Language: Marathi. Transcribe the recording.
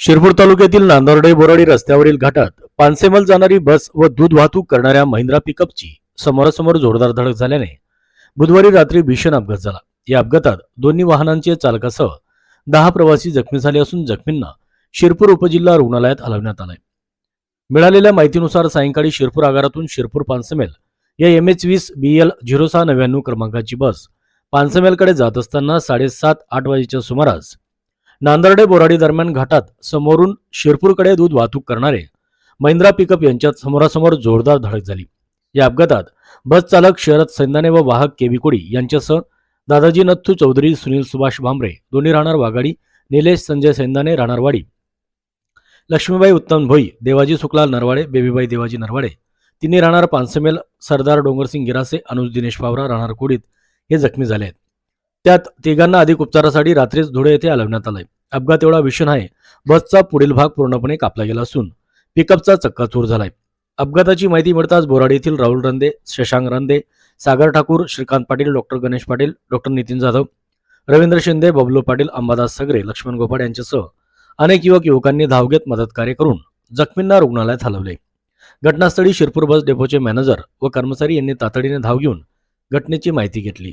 शिरपूर तालुक्यातील नांदोर्डे बोराडी रस्त्यावरील घाटात पानसेमल जाणारी बस व दूध वाहतूक करणाऱ्या महिंद्रा पिकअपची समोरासमोर जोरदार धडक झाल्याने बुधवारी रात्री भीषण अपघात झाला. या अपघातात दोन्ही वाहनांचे चालकासह दहा प्रवासी जखमी झाले असून जखमींना शिरपूर उपजिल्हा रुग्णालयात हलवण्यात आलंय. मिळालेल्या माहितीनुसार सायंकाळी शिरपूर आगारातून शिरपूर पानसेमेल या एम एच वीस बी एल झिरो सहा नव्याण्णव क्रमांकाची बस पानसेमेलकडे जात असताना साडेसात आठ वाजेच्या सुमारास नांदर्डे बोराडी दरम्यान घाटात समोरून शिरपूरकडे दूध वाहतूक करणारे महिंद्रा पिकअप यांच्यात समोरासमोर जोरदार धडक झाली. या अपघातात बस चालक शरद सैंदाने व वाहक केवी कोडी यांच्यासह दादाजी नथू चौधरी सुनील सुभाष भांबरे दोन्ही राहणार वाघाडी निलेश संजय सैंदाने राहणारवाडी लक्ष्मीबाई उत्तम भोई देवाजी सुकलाल नरवाडे बेबीबाई देवाजी नरवाडे तिन्ही राहणार पानसमेल सरदार डोंगरसिंग गिरासे अनुज दिनेश पावरा राहणार कोडीत हे जखमी झाले आहेत. त्यात तिघांना अधिक उपचारासाठी रात्रीच धुळे येथे हलवण्यात आलंय. अपघात एवढा भीषण आहे बसचा पुढील भाग पूर्णपणे कापला गेला असून पिकअपचा चक्काचूर झालाय. अपघाताची माहिती मिळताच बोराडी येथील राहुल रंदे शशांक रंदे सागर ठाकूर श्रीकांत पाटील डॉक्टर गणेश पाटील डॉक्टर नितीन जाधव रवींद्र शिंदे बबलू पाटील अंबादास सगरे लक्ष्मण गोपाड यांच्यासह अनेक युवक युवकांनी धाव घेत मदतकार्य करून जखमींना रुग्णालयात हलवले. घटनास्थळी शिरपूर बस डेपोचे मॅनेजर व कर्मचारी यांनी तातडीने धाव घेऊन घटनेची माहिती घेतली.